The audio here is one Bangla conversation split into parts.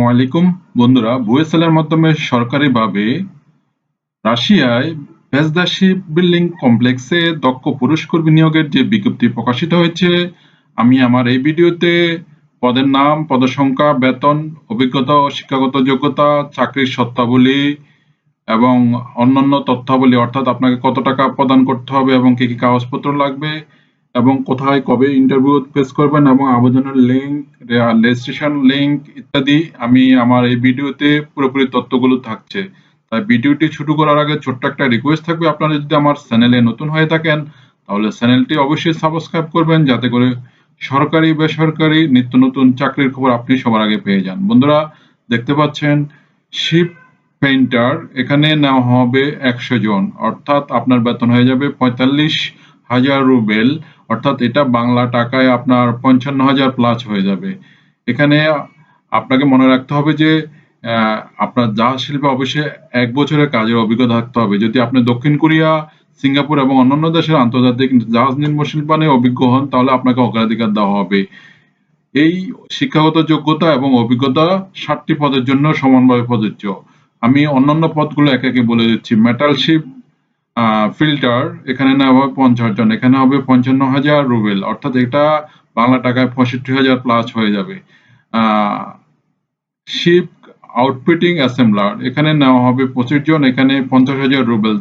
আসসালামু আলাইকুম। বন্ধুরা, বুয়েসেলের মাধ্যমে সরকারিভাবে রাশিয়ায় ভেজদা বিল্ডিং কমপ্লেক্সে দক্ষ পুরুষ কর্মী নিয়োগের যে বিজ্ঞপ্তি প্রকাশিত হয়েছে, আমি আমার এই ভিডিওতে পদের নাম, পদসংখ্যা, বেতন, অভিজ্ঞতা ও শিক্ষাগত যোগ্যতা, চাকরির শর্তাবলী এবং অন্যান্য তথ্যাবলী, অর্থাৎ আপনাকে কত টাকা প্রদান করতে হবে এবং কি কি কাগজপত্র লাগবে এবং কোথায়, কবে ইন্টারভিউ ফেস করবেন এবং আবেদনের লিঙ্ক রেজিস্ট্রেশন লিঙ্ক ইত্যাদি আমি আমার এই ভিডিওতে পুরোপুরি তথ্যগুলো থাকছে। তাই ভিডিওটি শুরু করার আগে ছোট্ট একটা রিকোয়েস্ট থাকবে, আপনারা যদি আমার চ্যানেলে নতুন হয়ে থাকেন, তাহলে চ্যানেলটি অবশ্যই সাবস্ক্রাইব করবেন, যাতে করে সরকারি, বেসরকারি নিত্য নতুন চাকরির খবর আপনি সবার আগে পেয়ে যান। বন্ধুরা, দেখতে পাচ্ছেন শিপ পেইন্টার এখানে নেওয়া হবে একশো জন, অর্থাৎ আপনার বেতন হয়ে যাবে পঁয়তাল্লিশ হাজার রুবেল। অর্থাৎ এটা বাংলা টাকায় আপনার পঞ্চান্ন হাজার প্লাস হয়ে যাবে। এখানে আপনাকে মনে রাখতে হবে যে আপনার জাহাজ শিল্পে অবশ্যই এক বছরের কাজের অভিজ্ঞতা থাকতে হবে। যদি আপনি দক্ষিণ কোরিয়া, সিঙ্গাপুর এবং অন্যান্য দেশের আন্তর্জাতিক জাহাজ নির্মাণ শিল্পানে অভিজ্ঞ হন, তাহলে আপনাকে অগ্রাধিকার দেওয়া হবে। এই শিক্ষাগত যোগ্যতা এবং অভিজ্ঞতা ষাটটি পদের জন্য সমানভাবে প্রযোজ্য। আমি অন্যান্য পদগুলো একে একে বলে দিচ্ছি। মেটাল শিপ ফিল্টার এখানে নেওয়া হবে পঞ্চাশ জন, এখানে হবে পঞ্চান্ন হাজার রুবেল অর্থাৎ এটা বাংলা টাকায় পঁয়ষট্টি হাজার প্লাস হয়ে যাবে। শিপ আউটফিটিং অ্যাসেম্বলার এখানে নেওয়া হবে পঁচিশ জন, এখানে পঞ্চাশ হাজার রুবেল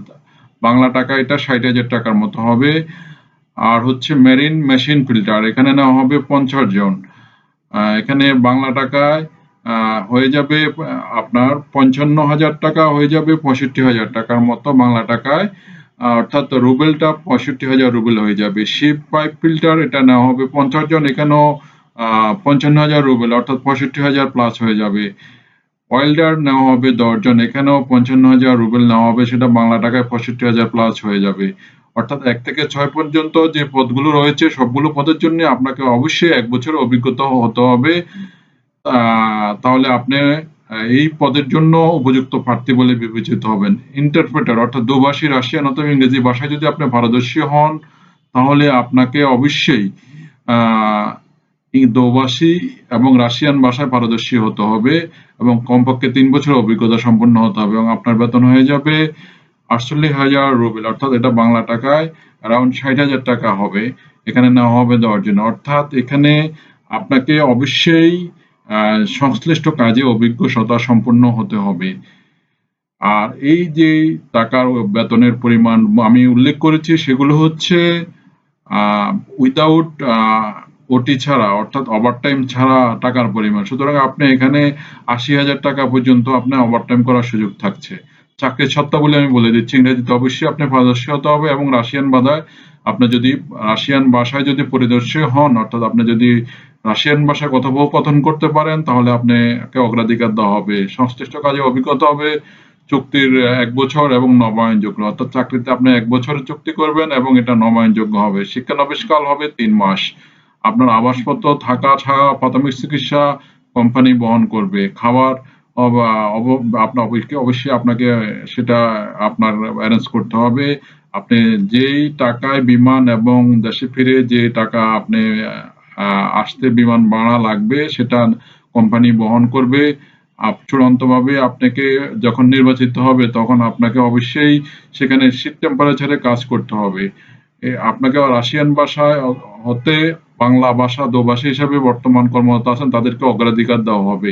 বাংলা টাকা এটা ষাট হাজার টাকার মতো হবে। আর হচ্ছে মেরিন মেশিন ফিল্টার এখানে নেওয়া হবে পঞ্চাশ জন। এখানে বাংলা টাকায় হয়ে যাবে, আপনার পঞ্চান্ন হাজার টাকা হয়ে যাবে পঁয়ষট্টি হাজার টাকার মতো বাংলা টাকায়। অর্থাৎ রুবেলটা পঁয়ষট্টি হাজার রুবেল হয়ে যাবে। শিপ পাইপ ফিল্টার, এটা নেওয়া হবে পঞ্চাশ জন, এখানেও পঞ্চান্ন হাজার রুবেল, অর্থাৎ পঁয়ষট্টি হাজার প্লাস হয়ে যাবে। ওয়েল্ডার নেওয়া হবে দশজন এখানেও পঞ্চান্ন হাজার রুবেল নেওয়া হবে, সেটা বাংলা টাকায় পঁয়ষট্টি হাজার প্লাস হয়ে যাবে। অর্থাৎ এক থেকে ছয় পর্যন্ত যে পদগুলো রয়েছে, সবগুলো পদের জন্য আপনাকে অবশ্যই এক বছরের অভিজ্ঞতা হতে হবে। তাহলে আপনি এই পদের জন্য উপযুক্ত প্রার্থী বলে বিবেচিত হবেন। ইন্টারপ্রেটার অর্থাৎ দুভাষী রাশিয়ান অথবা ইংরেজি ভাষায় যদি আপনি পারদর্শী হন, তাহলে আপনাকে অবশ্যই দোভাষী এবং রাশিয়ান ভাষায় পারদর্শী হতে হবে এবং কমপক্ষে তিন বছর অভিজ্ঞতা সম্পন্ন হতে হবে এবং আপনার বেতন হয়ে যাবে আটচল্লিশ হাজার রুবেল অর্থাৎ এটা বাংলা টাকায় অ্যারাউন্ড ষাট হাজার টাকা হবে। এখানে নেওয়া হবে দশজন অর্থাৎ এখানে আপনাকে অবশ্যই সংশ্লিষ্ট কাজে অভিজ্ঞতা সম্পন্ন হতে হবে। আর এই যে টাকার বেতনের পরিমাণ আমি উল্লেখ করেছি, সেগুলো হচ্ছে উইদাউট ওটি ছাড়া, অর্থাৎ ওভারটাইম ছাড়া টাকার পরিমাণ। সুতরাং আপনি এখানে আশি হাজার টাকা পর্যন্ত আপনার ওভারটাইম করার সুযোগ থাকছে। চাকরির সত্তাবলী আমি বলে দিচ্ছি। ইংরেজিতে অবশ্যই আপনি পারদর্শী হতে হবে এবং রাশিয়ান বাধায় আপনি যদি, রাশিয়ান ভাষায় যদি পরিদর্শী হন, অর্থাৎ আপনি যদি রাশিয়ান ভাষায় কথোপকথন করতে পারেন, তাহলে আপনাকে অগ্রাধিকার দেওয়া হবে। সংশ্লিষ্ট কাজে অভিজ্ঞতা হবে চুক্তির এক বছর এবং নবায়নযোগ্য। অর্থাৎ চাকরিতে আপনি এক বছরের চুক্তি করবেন এবং এটা নবায়নযোগ্য হবে। শিক্ষানবিষ্কাল হবে তিন মাস। আপনার আবাসপত্র, থাকা ছাড়া প্রাথমিক চিকিৎসা কোম্পানি বহন করবে। খাবার আপনার অবশ্যই আপনাকে সেটা আপনার অ্যারেঞ্জ করতে হবে। আপনি যেই টাকায় বিমান এবং দেশে ফিরে যে টাকা আপনি আসতে বিমান ভাড়া লাগবে, সেটা কোম্পানি বহন করবে। চূড়ান্তভাবে আপনাকে যখন নির্বাচিত হবে, তখন আপনাকে অবশ্যই সেখানে শীত টেম্পারেচারে কাজ করতে হবে। আপনাকে রাশিয়ান ভাষায় হতে বাংলা ভাষা দোভাষী হিসাবে বর্তমান কর্মরত আছেন, তাদেরকে অগ্রাধিকার দেওয়া হবে।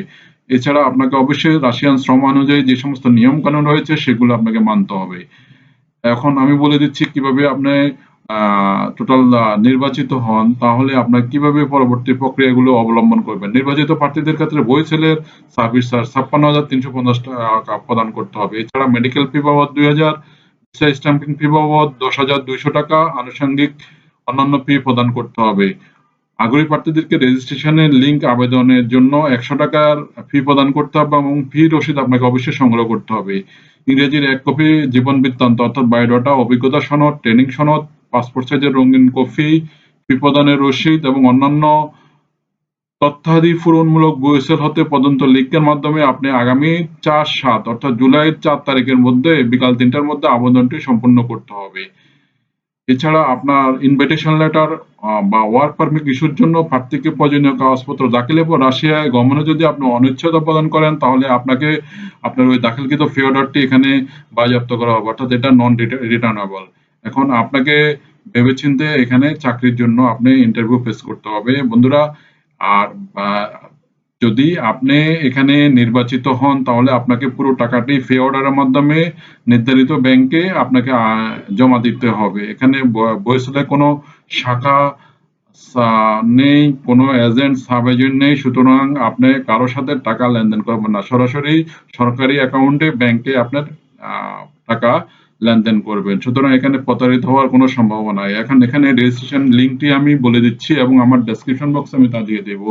এছাড়া আপনাকে অবশ্যই রাশিয়ান শ্রম অনুযায়ী যে সমস্ত নিয়ম কানুন রয়েছে, সেগুলো আপনাকে মানতে হবে। এখন আমি বলে দিচ্ছি কীভাবে আপনি টোটাল নির্বাচিত হন, তাহলে আপনার কীভাবে পরবর্তী প্রক্রিয়াগুলো অবলম্বন করবেন। নির্বাচিত প্রার্থীদের ক্ষেত্রে বই সেলের চার্জ ছাপ্পান্ন হাজার তিনশো পঞ্চাশ টাকা প্রদান করতে হবে। এছাড়া মেডিকেল ফি বাবদ দুই হাজার স্ট্যাম্পিং ফি বাবদ দশ হাজার দুইশো টাকা, আনুষঙ্গিক অন্যান্য ফি প্রদান করতে হবে। আগ্রহী প্রার্থীদেরকে রেজিস্ট্রেশনের লিংক আবেদনের জন্য একশো টাকার ফি প্রদান করতে হবে এবং ফি রসিদ আপনাকে অবশ্যই সংগ্রহ করতে হবে। ইংরেজির এক কপি, জীবন বৃত্তান্ত অর্থাৎ বায়োডাটা অভিজ্ঞতা সনদ ট্রেনিং সনদ পাসপোর্ট সাইজের রঙিন কপি ফি প্রদানের রসিদ এবং অন্যান্য তথ্যাদি পূরণমূলক বইসেল হতে পর্যন্ত লিঙ্কের মাধ্যমে আপনি আগামী চার সাত অর্থাৎ জুলাইয়ের চার তারিখের মধ্যে বিকাল তিনটার মধ্যে আবেদনটি সম্পূর্ণ করতে হবে। এছাড়া আপনার ইনভিটেশন লেটার বা ওয়ার্ক পারমিট ইস্যুর জন্য প্রার্থীকে প্রয়োজনীয় কাগজপত্র দাখিলের পর রাশিয়ায় গমনে যদি আপনি অনিচ্ছতা প্রদান করেন, তাহলে আপনাকে আপনার ওই দাখিলকৃত ফি অর্ডারটি এখানে বাজেয়াপ্ত করা হবে, অর্থাৎ এটা নন রিটার্নেবল এখন আপনাকে ভেবেচিন্তে এখানে চাকরির জন্য আপনি ইন্টারভিউ ফেস করতে হবে। বন্ধুরা, আর যদি আপনি এখানে নির্বাচিত হন, তাহলে আপনাকে পুরো টাকাটি ফি অর্ডারের মাধ্যমে নির্ধারিত ব্যাংকে আপনাকে জমা দিতে হবে। এখানে ব- বরিশালে কোনো শাখা নেই, কোনো এজেন্ট, সাব এজেন্ট নেই। সুতরাং আপনি কারোর সাথে টাকা লেনদেন করবেন না। সরাসরি সরকারি অ্যাকাউন্টে, ব্যাংকে আপনার টাকা লেনদেন করবেন। সুতরাং এখানে প্রতারিত হওয়ার কোনো সম্ভাবনা এখন এখানে রেজিস্ট্রেশন লিঙ্কটি আমি বলে দিচ্ছি এবং আমার ডেসক্রিপশন বক্সে আমি তা দিয়ে দেবো।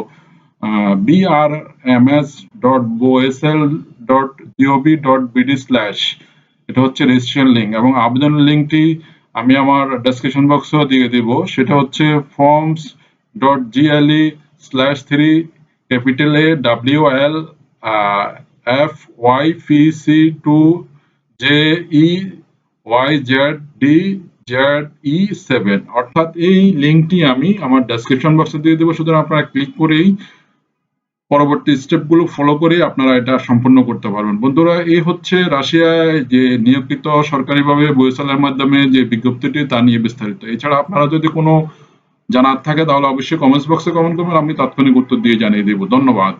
স্ল্যাশ এটা হচ্ছে রেজিস্ট্রেশন লিঙ্ক এবং আবেদনের লিঙ্কটি আমি আমার ডেসক্রিপশন বক্সেও দিয়ে দিব। সেটা হচ্ছে forms dot GLE slash three capital A W L F Y P C two J E Y Z D Z E seven অর্থাৎ এই লিঙ্কটি আমি আমার ডেসক্রিপশন বক্সে দিয়ে দেবো। সুতরাং আপনারা ক্লিক করেই পরবর্তী স্টেপগুলো ফলো করে আপনারা এটা সম্পন্ন করতে পারবেন। বন্ধুরা, এই হচ্ছে রাশিয়ায় যে নিয়োগকৃত সরকারিভাবে বইসালের মাধ্যমে যে বিজ্ঞপ্তিটি, তা নিয়ে বিস্তারিত। এছাড়া আপনারা যদি কোনো জানার থাকে, তাহলে অবশ্যই কমেন্টস বক্সে কমেন্ট করবেন, আমি তাৎক্ষণিক উত্তর দিয়ে জানিয়ে দেবো। ধন্যবাদ।